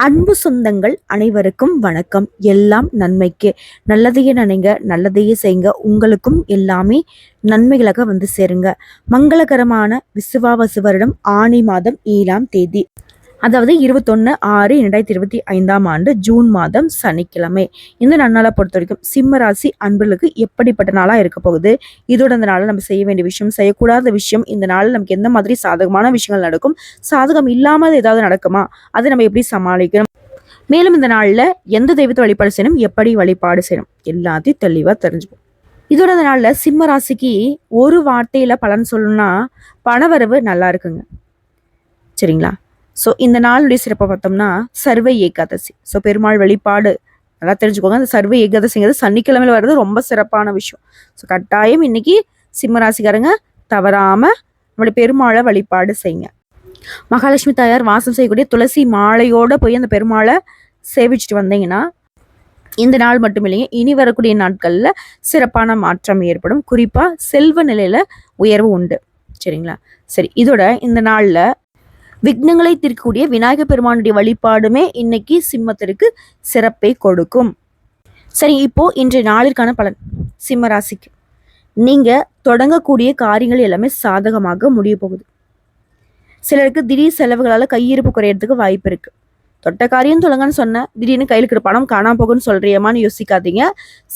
அன்பு சொந்தங்கள் அனைவருக்கும் வணக்கம். எல்லாம் நன்மைக்கு. நல்லதையே நினைங்க நல்லதையே செய்யுங்க. உங்களுக்கும் எல்லாமே நன்மைகளாக வந்து சேருங்க. மங்களகரமான விசுவாவசு வருடம் ஆணி மாதம் ஏழாம் தேதி. அதாவது இருபத்தொன்று ஆறு இரண்டாயிரத்தி இருபத்தி ஐந்தாம் ஆண்டு ஜூன் மாதம் சனிக்கிழமை. இந்த நன்னாளை பொறுத்த வரைக்கும் சிம்ம ராசி அன்பர்களுக்கு எப்படிப்பட்ட நாளாக இருக்க போகுது? இதோட அந்த நாளில் நம்ம செய்ய வேண்டிய விஷயம் செய்யக்கூடாத விஷயம் இந்த நாளில் நமக்கு எந்த மாதிரி சாதகமான விஷயங்கள் நடக்கும்? சாதகம் இல்லாமல் ஏதாவது நடக்குமா? அதை நம்ம எப்படி சமாளிக்கணும்? மேலும் இந்த நாளில் எந்த தெய்வத்தை வழிபாடு செய்யணும்? எப்படி வழிபாடு செய்யணும்? எல்லாத்தையும் தெளிவாக தெரிஞ்சுக்கணும் இதோட அந்த நாளில் சிம்ம ராசிக்கு ஒரு வார்த்தையில் பலன் சொல்லணும்னா பணவரவு நல்லா இருக்குங்க. சரிங்களா? ஸோ இந்த நாளுடைய சிறப்பை பார்த்தோம்னா சர்வ ஏகாதசி. ஸோ பெருமாள் வழிபாடு நல்லா தெரிஞ்சுக்கோங்க. அந்த சர்வ ஏகாதசிங்கிறது சனிக்கிழமையில் வர்றது ரொம்ப சிறப்பான விஷயம். ஸோ கட்டாயம் இன்னைக்கு சிம்மராசிக்காரங்க தவறாமல் நம்மளுடைய பெருமாளை வழிபாடு செய்யுங்க. மகாலட்சுமி தாயார் வாசம் செய்யக்கூடிய துளசி மாலையோடு போய் அந்த பெருமாளை சேவிச்சுட்டு வந்தீங்கன்னா இந்த நாள் மட்டும் இல்லைங்க இனி வரக்கூடிய நாட்களில் சிறப்பான மாற்றம் ஏற்படும். குறிப்பாக செல்வ நிலையில் உயர்வு உண்டு. சரிங்களா? சரி இதோட இந்த நாளில் விக்னங்களை தீர்க்கக்கூடிய விநாயகர் பெருமானுடைய வழிபாடுமே இன்னைக்கு சிம்மத்திற்கு சிறப்பை கொடுக்கும். சரி இப்போ இன்றைய நாளிற்கான பலன். சிம்ம ராசிக்கு நீங்க தொடங்கக்கூடிய காரியங்கள் எல்லாமே சாதகமாக முடிய போகுது. சிலருக்கு திடீர் செலவுகளால் கையிருப்பு குறையறதுக்கு வாய்ப்பு இருக்கு. தொட்ட காரியம் தொடங்கன்னு சொன்ன திடீர்னு கையில் இருக்கிற பணம் காணாம போகுன்னு சொல்றியமான்னு யோசிக்காதீங்க.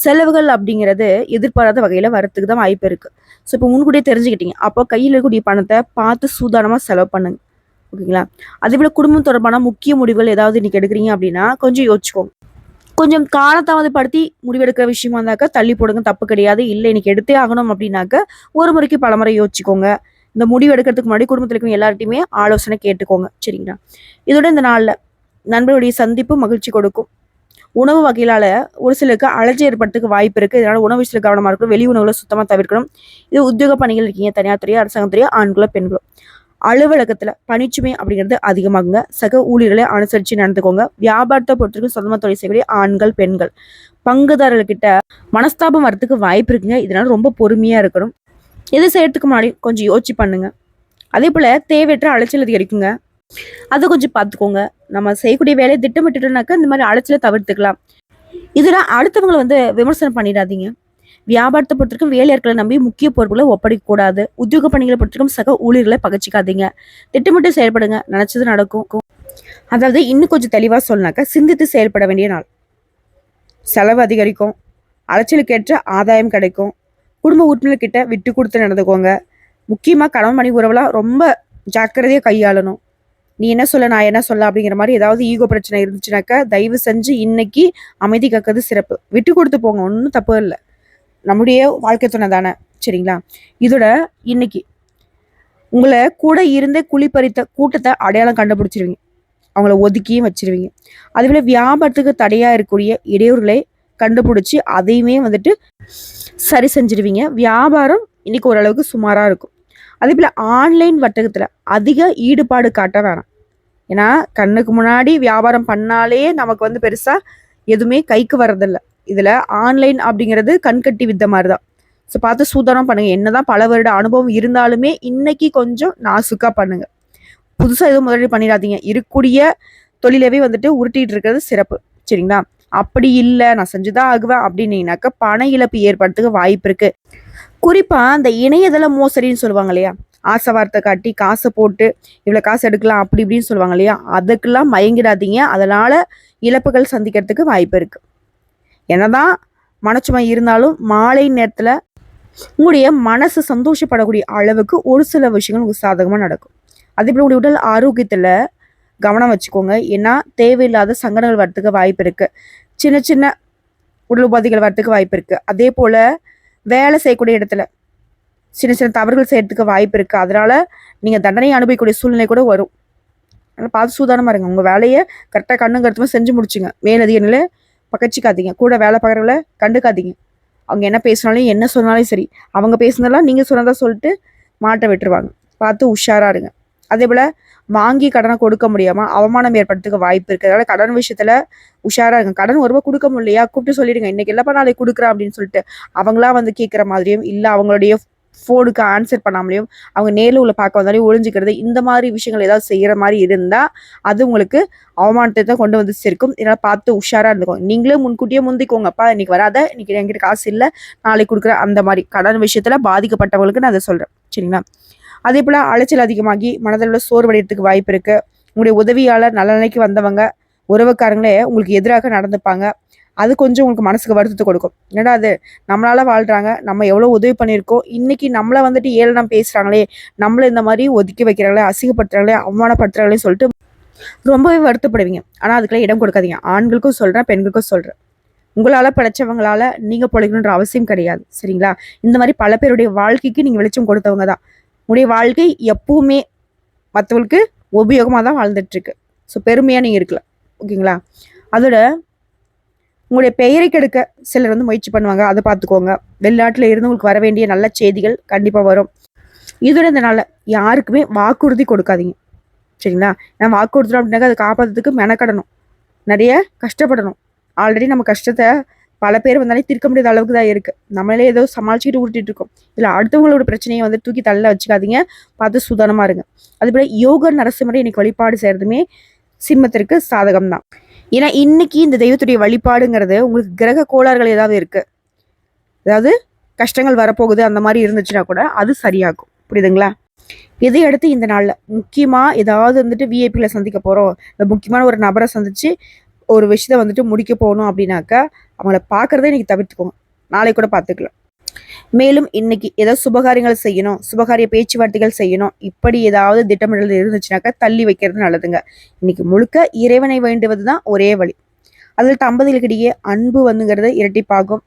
செலவுகள் அப்படிங்கிறது எதிர்பாராத வகையில வரத்துக்கு தான் வாய்ப்பு இருக்கு. ஸோ இப்போ முன்கூட்டியே தெரிஞ்சுக்கிட்டீங்க. அப்போ கையில் இருக்கக்கூடிய பணத்தை பார்த்து சூதானமாக செலவு பண்ணுங்க. ஓகேங்களா? அதே போல குடும்பம் தொடர்பான முக்கிய முடிவுகள் ஏதாவது இன்னைக்கு எடுக்கிறீங்க அப்படின்னா கொஞ்சம் யோசிச்சுக்கோங்க கொஞ்சம் காலதாமதப்படுத்தி முடிவெடுக்கிற விஷயமா இருந்தாக்கா தள்ளி போடுங்க தப்பு கிடையாது. இல்லை இன்னைக்கு எடுத்தே ஆகணும் அப்படின்னாக்க ஒரு முறைக்கு பல முறை யோசிச்சுக்கோங்க. இந்த முடிவு எடுக்கிறதுக்கு முன்னாடி குடும்பத்தில் இருக்கும் எல்லார்ட்டையுமே ஆலோசனை கேட்டுக்கோங்க. சரிங்களா? இதோட இந்த நாளில் நண்பர்களுடைய சந்திப்பு மகிழ்ச்சி கொடுக்கும். உணவு வகையிலால ஒரு சிலருக்கு அலர்ஜி ஏற்படுறதுக்கு வாய்ப்பு இருக்கு. இதனால உணவு விஷயத்தில் கவனமாக இருக்கணும். வெளி உணவுகளை சுத்தமாக தவிர்க்கணும். இது உத்தியோக பணிகள் இருக்கீங்க. தனியார் துறையோ அரசாங்கத்துறையோ ஆண்களோ பெண்களோ. அலுவலகத்தில் பணிச்சுமை அப்படிங்கிறது அதிகமாகுங்க. சக ஊழியர்களை அனுசரித்து நடந்துக்கோங்க. வியாபாரத்தை பொறுத்தவரைக்கும் சொந்தமாக தொழில் செய்யக்கூடிய ஆண்கள் பெண்கள். பங்குதாரர்கிட்ட மனஸ்தாபம் வரத்துக்கு வாய்ப்பு இருக்குங்க. இதனால ரொம்ப பொறுமையாக இருக்கணும். எது செய்யறதுக்கு முன்னாடி கொஞ்சம் யோசிச்சு பண்ணுங்க. அதே போல் தேவையற்ற அலைச்சல் அதிகரிக்குங்க. அதை கொஞ்சம் பார்த்துக்கோங்க. நம்ம செய்யக்கூடிய வேலையை திட்டமிட்டுட்டோம்னாக்கா இந்த மாதிரி அலைச்சலை தவிர்த்துக்கலாம். இதெல்லாம் அடுத்தவங்களை வந்து விமர்சனம் பண்ணிடாதீங்க. வியாபாரத்தை பொறுத்திருக்கும் வேலையாட்களை நம்பி முக்கிய பொறுப்புகளை ஒப்படைக்க கூடாது உத்தியோக பணிகளை பொறுத்திருக்கும் சக ஊழியர்களை பகச்சிக்காதீங்க. திட்டமிட்டு செயல்படுங்க. நினைச்சது நடக்கும். அதாவது இன்னும் கொஞ்சம் தெளிவா சொன்னாக்க சிந்தித்து செயல்பட வேண்டிய நாள். செலவு அதிகரிக்கும். அலைச்சலுக்கேற்ற ஆதாயம் கிடைக்கும். குடும்ப உறுப்பினர்கிட்ட விட்டு கொடுத்து நடந்துக்கோங்க. முக்கியமாக கணவன் மணி உறவுலாம் ரொம்ப ஜாக்கிரதையாக கையாளணும். நீ என்ன சொல்ல நான் என்ன சொல்ல அப்படிங்கிற மாதிரி ஏதாவது ஈகோ பிரச்சனை இருந்துச்சுனாக்கா தயவு செஞ்சு இன்னைக்கு அமைதி கக்கிறது சிறப்பு. விட்டு கொடுத்து போங்க. ஒன்றும் தப்பு இல்லை. நம்முடைய வாழ்க்கை துணை தானே? சரிங்களா? இதோட இன்னைக்கு உங்களை கூட இருந்தே குழிப்பறித்த கூட்டத்தை அடையாளம் கண்டுபிடிச்சிருவீங்க. அவங்கள ஒதுக்கியும் வச்சிருவீங்க. அதுபோல வியாபாரத்துக்கு தடையா இருக்கக்கூடிய இடையூறுகளை கண்டுபிடிச்சி அதையுமே வந்துட்டு சரி செஞ்சிருவீங்க. வியாபாரம் இன்னைக்கு ஓரளவுக்கு சுமாராக இருக்கும். அதே போல் ஆன்லைன் வர்த்தகத்தில் அதிக ஈடுபாடு காட்ட வேணாம். ஏன்னா கண்ணுக்கு முன்னாடி வியாபாரம் பண்ணாலே நமக்கு வந்து பெருசாக எதுவுமே கைக்கு வர்றதில்லை. இதில் ஆன்லைன் அப்படிங்கிறது கண்கட்டி வித்த மாதிரி தான் ஸோ பார்த்து சூதானம் என்ன தான் பல வருட அனுபவம் இருந்தாலுமே இன்னைக்கு கொஞ்சம் நாசுக்காக பண்ணுங்கள் புதுசாக எதுவும் முதலீடு பண்ணிடாதீங்க. இருக்கக்கூடிய தொழிலவே வந்துட்டு உருட்டிகிட்டு இருக்கிறது சிறப்பு. சரிங்களா? அப்படி இல்லை நான் செஞ்சுதான் ஆகுவேன் அப்படின்னீங்கனாக்கா பண இழப்பு ஏற்படுறதுக்கு வாய்ப்பு இருக்கு. குறிப்பாக அந்த இணையதள மோசடின்னு சொல்லுவாங்க இல்லையா? ஆசை வார்த்தை காட்டி காசை போட்டு இவ்வளோ காசு எடுக்கலாம் அப்படி இப்படின்னு சொல்லுவாங்க இல்லையா? அதுக்கெல்லாம் மயங்கிடாதீங்க. அதனால் இழப்புகள் சந்திக்கிறதுக்கு வாய்ப்பு இருக்குது என்னதான் மனச்சுமை இருந்தாலும் மாலை நேரத்தில் உங்களுடைய மனசு சந்தோஷப்படக்கூடிய அளவுக்கு ஒரு சில விஷயங்கள் உங்களுக்கு சாதகமாக நடக்கும். அதே போல் உங்களுடைய உடல் ஆரோக்கியத்தில் கவனம் வச்சுக்கோங்க. ஏன்னா தேவையில்லாத சங்கடங்கள் வரத்துக்கு வாய்ப்பு இருக்குது சின்ன சின்ன உடல் உபாதைகள் வரத்துக்கு வாய்ப்பு இருக்குது அதே போல் வேலை செய்யக்கூடிய இடத்துல சின்ன சின்ன தவறுகள் செய்யறதுக்கு வாய்ப்பு இருக்குது அதனால் நீங்கள் தண்டனை அனுபவிக்கக்கூடிய சூழ்நிலை கூட வரும். அதனால் பார்த்து சூதானமாக இருங்க. உங்கள் வேலையை கரெக்டாக கண்ணும் கருத்துமா செஞ்சு முடிச்சுங்க. மேலதிக நிலை பகச்சிக்காதீங்க. கூட வேலை பார்க்குறவங்கள கண்டுக்காதீங்க. அவங்க என்ன பேசினாலும் என்ன சொன்னாலும் சரி அவங்க பேசுனதெல்லாம் நீங்கள் சொன்னதாக சொல்லிட்டு மாட்டை விட்டுருவாங்க. பார்த்து உஷாராக இருங்க. அதே போல் வாங்கி கடனை கொடுக்க முடியாமல் அவமானம் ஏற்படுறதுக்கு வாய்ப்பு இருக்குது அதனால் கடன் விஷயத்தில் உஷாராக இருங்க. கடன் ஒரு ரூபா கொடுக்க முடியலையா? கூப்பிட்டு சொல்லிடுங்க. இன்றைக்கி இல்லைப்பா நாளைக்கு கொடுக்குறேன் அப்படின்னு சொல்லிட்டு அவங்களா வந்து கேட்குற மாதிரியும் இல்லை அவங்களுடைய ஃபோனுக்கு ஆன்சர் பண்ணாமலையும் அவங்க நேரில் உள்ள பார்க்க வந்தாலும் ஒழிஞ்சிக்கிறது இந்த மாதிரி விஷயங்கள் ஏதாவது செய்கிற மாதிரி இருந்தால் அது உங்களுக்கு அவமானத்தை தான் கொண்டு வந்து சேர்க்கும். இதனால் பார்த்து உஷாராக இருந்துக்கோங்க. நீங்களே முன்கூட்டியே முந்திக்கோங்கப்பா இன்னைக்கு வராத இன்னைக்கு என்கிட்ட காசு இல்லை நாளைக்கு கொடுக்குற அந்த மாதிரி கடன் விஷயத்தில் பாதிக்கப்பட்டவங்களுக்கு நான் அதை சொல்கிறேன் சரிங்களா? அதே போல் அலைச்சல் அதிகமாகி மனதில் உள்ள சோர்வடைகிறதுக்கு வாய்ப்பு இருக்குது உங்களுடைய உதவியாளர் நல்ல நிலைக்கு வந்தவங்க உறவுக்காரங்களே உங்களுக்கு எதிராக நடந்துப்பாங்க. அது கொஞ்சம் உங்களுக்கு மனசுக்கு வருத்தத்தை கொடுக்கும். என்னடா அது நம்மளால வாழ்றாங்க. நம்ம எவ்வளோ உதவி பண்ணியிருக்கோம். இன்னைக்கு நம்மளை வந்துட்டு ஏளனம் பேசுறாங்களே நம்மளை இந்த மாதிரி ஒதுக்கி வைக்கிறாங்களே அசிங்கப்படுத்துறாங்களே அவமானப்படுத்துறாங்களே சொல்லிட்டு ரொம்பவே வருத்தப்படுவீங்க. ஆனால் அதுக்கெல்லாம் இடம் கொடுக்காதீங்க. ஆண்களுக்கும் சொல்கிறேன் பெண்களுக்கும் சொல்கிறேன் உங்களால் பிழைச்சவங்களால் நீங்கள் பிழைக்கணுன்ற அவசியம் கிடையாது. சரிங்களா? இந்த மாதிரி பல பேருடைய வாழ்க்கைக்கு நீங்கள் வெளிச்சம் கொடுத்தவங்க தான். உங்களுடைய வாழ்க்கை எப்பவுமே மற்றவங்களுக்கு உபயோகமாக தான் வாழ்ந்துட்டுருக்கு ஸோ பெருமையாக நீங்கள் இருக்கலாம். ஓகேங்களா? அதோட உங்களுடைய பெயரை கெடுக்க சிலர் வந்து முயற்சி பண்ணுவாங்க. அதை பார்த்துக்கோங்க. வெளிநாட்டில் இருந்து உங்களுக்கு வர வேண்டிய நல்ல செய்திகள் கண்டிப்பாக வரும். இதோட இந்த நாளில் யாருக்குமே வாக்குறுதி கொடுக்காதீங்க. சரிங்களா? நான் வாக்குறுத்துறோம் அப்படின்னாக்க அதை காப்பாற்றுறதுக்கு மெனக்கடணும். நிறைய கஷ்டப்படணும். ஆல்ரெடி நம்ம கஷ்டத்தை பல பேர் வந்தாலே தீர்க்க முடியாத அளவுக்கு தான் இருக்குது நம்மளே ஏதோ சமாளிச்சுக்கிட்டு உருட்டிட்டு இருக்கோம். இதில் அடுத்தவங்களோட பிரச்சனையை வந்து தூக்கி தள்ள வச்சுக்காதீங்க. பார்த்து சுதானமாக இருங்க. அதுபோல் யோக நரசிம்மரை இன்னைக்கு வழிபாடு செய்கிறதுமே சிம்மத்திற்கு சாதகம் தான் ஏன்னா இன்னைக்கு இந்த தெய்வத்துடைய வழிபாடுங்கிறது உங்களுக்கு கிரக கோளாறுகள் ஏதாவது இருக்குது அதாவது கஷ்டங்கள் வரப்போகுது அந்த மாதிரி இருந்துச்சுன்னா கூட அது சரியாகும். புரியுதுங்களா? இதை அடுத்து இந்த நாளில் முக்கியமாக ஏதாவது வந்துட்டு விஐபியில் சந்திக்க போகிறோம் இந்த முக்கியமான ஒரு நபரை சந்தித்து ஒரு விஷயத்தை வந்துட்டு முடிக்க போகணும் அப்படின்னாக்கா அவங்கள பார்க்குறதே இன்னைக்கு தவிர்த்துக்கோங்க. நாளைக்கு கூட பார்த்துக்கலாம். மேலும் இன்னைக்கு ஏதாவது சுபகாரியங்கள் செய்யணும் சுபகாரிய பேச்சுவார்த்தைகள் செய்யணும் இப்படி ஏதாவது திட்டமிடல் இருந்துச்சுனாக்கா தள்ளி வைக்கிறது நல்லதுங்க. இன்னைக்கு முழுக்க இறைவனை வேண்டுவது தான் ஒரே வழி. அதில் தம்பதிகளுக்கிடையே அன்பு வந்துங்கிறது இரட்டிப்பாகும்.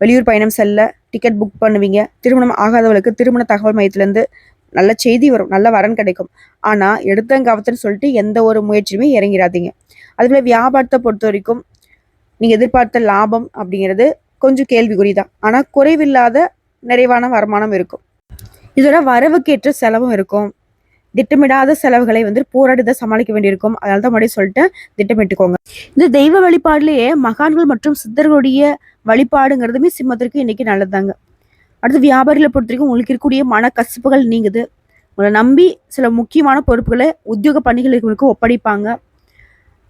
வெளியூர் பயணம் செல்ல டிக்கெட் புக் பண்ணுவீங்க. திருமணம் ஆகாதவளுக்கு திருமண தகவல் மையத்திலேருந்து நல்ல செய்தி வரும் நல்ல வரன் கிடைக்கும். ஆனால் எடுத்தங்கவத்தன்னு சொல்லிட்டு எந்த ஒரு முயற்சியுமே இறங்கிடாதீங்க அதுபோல் வியாபாரத்தை பொறுத்த வரைக்கும் நீங்கள் எதிர்பார்த்த லாபம் அப்படிங்கிறது கொஞ்சம் கேள்விக்குறி தான் ஆனால் குறைவில்லாத நிறைவான வருமானம் இருக்கும். இதோட வரவுக்கேற்ற செலவும் இருக்கும். திட்டமிடாத செலவுகளை வந்து போராடி சமாளிக்க வேண்டியிருக்கும். அதனால தான் முன்னாடி சொல்லிட்டு திட்டமிட்டுக்கோங்க. இந்த தெய்வ வழிபாடுலேயே மகான்கள் மற்றும் சித்தர்களுடைய வழிபாடுங்கிறதுமே சிம்மத்திற்கு இன்னைக்கு நல்லதாங்க அடுத்து வியாபாரிகளை பொறுத்த வரைக்கும் உங்களுக்கு இருக்கக்கூடிய மன கசப்புகள் நீங்குது. உங்களை நம்பி சில முக்கியமான பொறுப்புகளை உத்தியோக பணிகளுக்கு ஒப்படைப்பாங்க.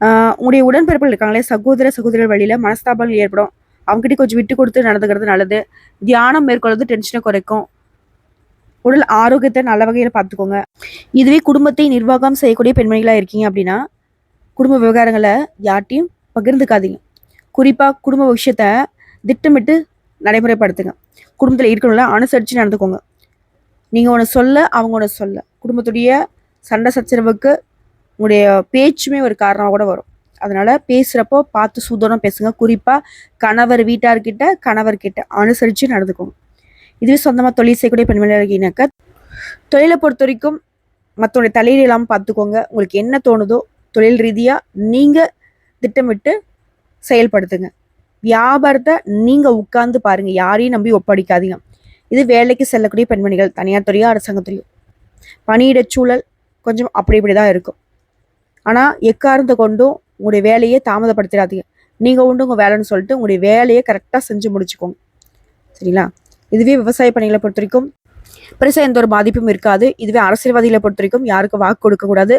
ஆஹ் உங்களுடைய உடன்பிறப்புகள் இருக்காங்களே சகோதர சகோதரர் வழியில மனஸ்தாபங்கள் ஏற்படும். அவங்ககிட்ட கொஞ்சம் விட்டு கொடுத்து நடந்துக்கிறது நல்லது. தியானம் மேற்கொள்வது டென்ஷனை குறைக்கும். உடல் ஆரோக்கியத்தை நல்ல வகையில் பார்த்துக்கோங்க. இதுவே குடும்பத்தை நிர்வாகம் செய்யக்கூடிய பெண்மணிகளாக இருக்கீங்க அப்படின்னா குடும்ப விவகாரங்களை யார்ட்டையும் பகிர்ந்துக்காதீங்க. குறிப்பாக குடும்ப விஷயத்த திட்டமிட்டு நடைமுறைப்படுத்துங்க. குடும்பத்தில் இருக்கணும்ல அனுசரித்து நடந்துக்கோங்க. நீங்கள் ஒன்று சொல்ல அவங்க ஒன்று சொல்ல. குடும்பத்துடைய சண்டை சச்சரவுக்கு உங்களுடைய பேச்சுமே ஒரு காரணமாக கூட வரும். அதனால் பேசுகிறப்போ பார்த்து சூதனம் பேசுங்க. குறிப்பாக கணவர் வீட்டார்கிட்ட கணவர்கிட்ட அனுசரித்து நடந்துக்கோங்க. இதுவே சொந்தமாக தொழில் செய்யக்கூடிய பெண்மணினாக்க தொழிலை பொறுத்த வரைக்கும் மற்றவங்களுடைய தலையீடு இல்லாமல் பார்த்துக்கோங்க. உங்களுக்கு என்ன தோணுதோ தொழில் ரீதியாக நீங்கள் திட்டமிட்டு செயல்படுத்துங்க. வியாபாரத்தை நீங்கள் உட்கார்ந்து பாருங்கள் யாரையும் நம்பி ஒப்படைக்காதீங்க. இது வேலைக்கு செல்லக்கூடிய பெண்மணிகள் தனியார் துறையோ அரசாங்கத்துறையோ பணியிடச் சூழல் கொஞ்சம் அப்படி இப்படி தான் இருக்கும். ஆனால் எக்காரணத்தை கொண்டும் உங்களுடைய வேலையை தாமதப்படுத்திடாதீங்க. நீங்கள் உண்டு உங்கள் வேலைன்னு சொல்லிட்டு உங்களுடைய வேலையை கரெக்டாக செஞ்சு முடிச்சுக்கோங்க. சரிங்களா? இதுவே விவசாய பணிகளை பொறுத்த வரைக்கும் பெருசாக எந்த ஒரு பாதிப்பும் இருக்காது. இதுவே அரசியல்வாதிகளை பொறுத்த வரைக்கும் யாருக்கும் வாக்கு கொடுக்கக்கூடாது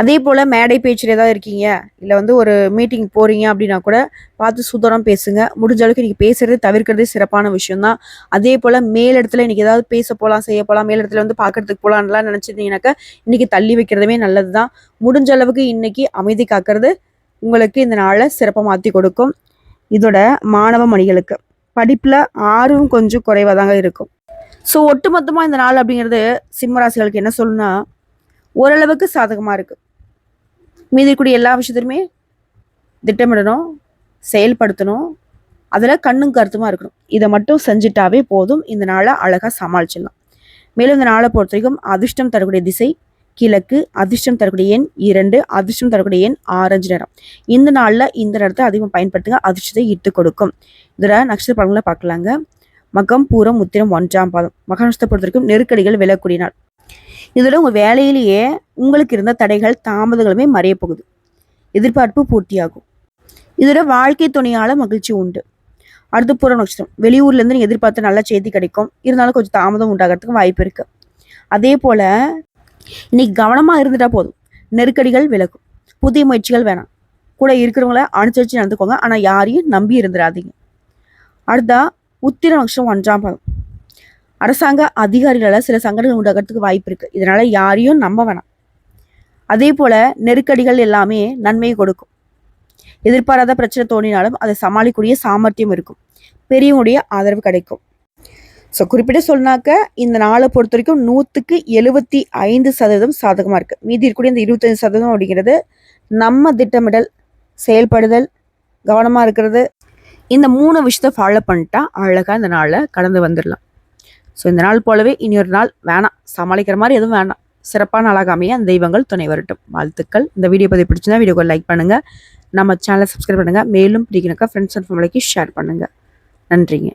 அதே போல் மேடை பேச்சில் ஏதாவது இருக்கீங்க. இல்லை வந்து ஒரு மீட்டிங் போகிறீங்க அப்படின்னா கூட பார்த்து சுதரம் பேசுங்க. முடிஞ்ச அளவுக்கு இன்றைக்கி பேசுறது தவிர்க்கிறதே சிறப்பான விஷயம்தான். அதே போல் மேலிடத்துல இன்னைக்கு ஏதாவது பேச போகலாம் செய்ய போகலாம் மேலிடத்துல வந்து பார்க்கறதுக்கு போகலான்லாம் நினச்சிருந்தீங்கன்னாக்கா இன்றைக்கி தள்ளி வைக்கிறதுமே நல்லது தான் முடிஞ்ச அளவுக்கு இன்றைக்கி அமைதி காக்கிறது உங்களுக்கு இந்த நாளை சிறப்பாக மாற்றி கொடுக்கும். இதோட மாணவ மணிகளுக்கு. படிப்பில் ஆர்வம் கொஞ்சம் குறைவாக தாங்க இருக்கும். ஸோ ஒட்டுமொத்தமாக இந்த நாள் அப்படிங்கிறது சிம்மராசிகளுக்கு என்ன சொல்லணும்னா ஓரளவுக்கு சாதகமாக இருக்குது மீதி இருக்கக்கூடிய எல்லா விஷயத்துலையுமே திட்டமிடணும் செயல்படுத்தணும். அதில் கண்ணும் கருத்துமாக இருக்கணும். இதை மட்டும் செஞ்சுட்டாவே போதும். இந்த நாளை அழகாக சமாளிச்சிடலாம். மேலும் இந்த நாளை பொறுத்த வரைக்கும் அதிர்ஷ்டம் தரக்கூடிய திசை கிழக்கு அதிர்ஷ்டம் தரக்கூடிய எண் இரண்டு அதிர்ஷ்டம் தரக்கூடிய எண் ஆரஞ்சு நிறம். இந்த நாளில் இந்த நேரத்தை அதிகம் பயன்படுத்துங்க அதிர்ஷ்டத்தை இட்டு கொடுக்கும். இதில் நட்சத்திர பலன்களை பார்க்கலாங்க. மகம் பூரம் உத்திரம் ஒன்றாம் பாதம். மக நட்சத்திரத்தை பொறுத்த வரைக்கும் நெருக்கடிகள் விலக்கூடிய நாள். இதில் உங்கள் வேலையிலேயே உங்களுக்கு இருந்த தடைகள் தாமதங்களுமே மறைய போகுது. எதிர்பார்ப்பு பூர்த்தியாகும். இதோட வாழ்க்கை துணையால் மகிழ்ச்சி உண்டு. அடுத்து பூர நட்சத்திரம். வெளியூர்லேருந்து நீங்கள் எதிர்பார்த்த நல்ல செய்தி கிடைக்கும். இருந்தாலும் கொஞ்சம் தாமதம் உண்டாகிறதுக்கு வாய்ப்பு இருக்குது அதே போல் இன்னைக்கு கவனமாக இருந்துட்டா போதும். நெருக்கடிகள் விலகும். புதிய முயற்சிகள் வேணாம். கூட இருக்கிறவங்கள அனுசரித்து நடந்துக்கோங்க. ஆனால் யாரையும் நம்பி இருந்துடாதீங்க. அடுத்தா உத்திர நட்சத்திரம் ஒன்றாம் பாதம். அரசாங்க அதிகாரிகளால் சில சங்கடங்கள் உண்டாகிறதுக்கு வாய்ப்பு இருக்குது இதனால் யாரையும் நம்ப வேணாம். அதே போல் நெருக்கடிகள் எல்லாமே நன்மையை கொடுக்கும். எதிர்பாராத பிரச்சனை தோணினாலும் அதை சமாளிக்கக்கூடிய சாமர்த்தியம் இருக்கும். பெரியவங்களுடைய ஆதரவு கிடைக்கும். ஸோ குறிப்பிட்டு சொன்னாக்க இந்த நாளை பொறுத்த வரைக்கும் நூற்றுக்கு எழுபத்தி ஐந்து சதவீதம் சாதகமாக இருக்குது மீதி இருக்கக்கூடிய இந்த இருபத்தஞ்சு சதவீதம் அப்படிங்கிறது நம்ம திட்டமிடல் செயல்படுதல் கவனமாக இருக்கிறது. இந்த மூணு விஷயத்த ஃபாலோ பண்ணிட்டா அழகாக இந்த நாளில் கடந்து வந்துடலாம். ஸோ இந்த நாள் போலவே இனி ஒரு நாள் வேணாம். சமாளிக்கிற மாதிரி எதுவும் வேணாம். சிறப்பான நாளாக அந்த தெய்வங்கள் துணை வரட்டும். வாழ்த்துக்கள். இந்த வீடியோ பற்றி பிடிச்சிருந்தா வீடியோக்கு லைக் பண்ணுங்கள் நம்ம சேனலை சப்ஸ்கிரைப் பண்ணுங்கள் மேலும் பிடிக்கணுக்கா ஃப்ரெண்ட்ஸ் அண்ட் ஃபேமிலிக்கு ஷேர் பண்ணுங்கள் நன்றிங்க.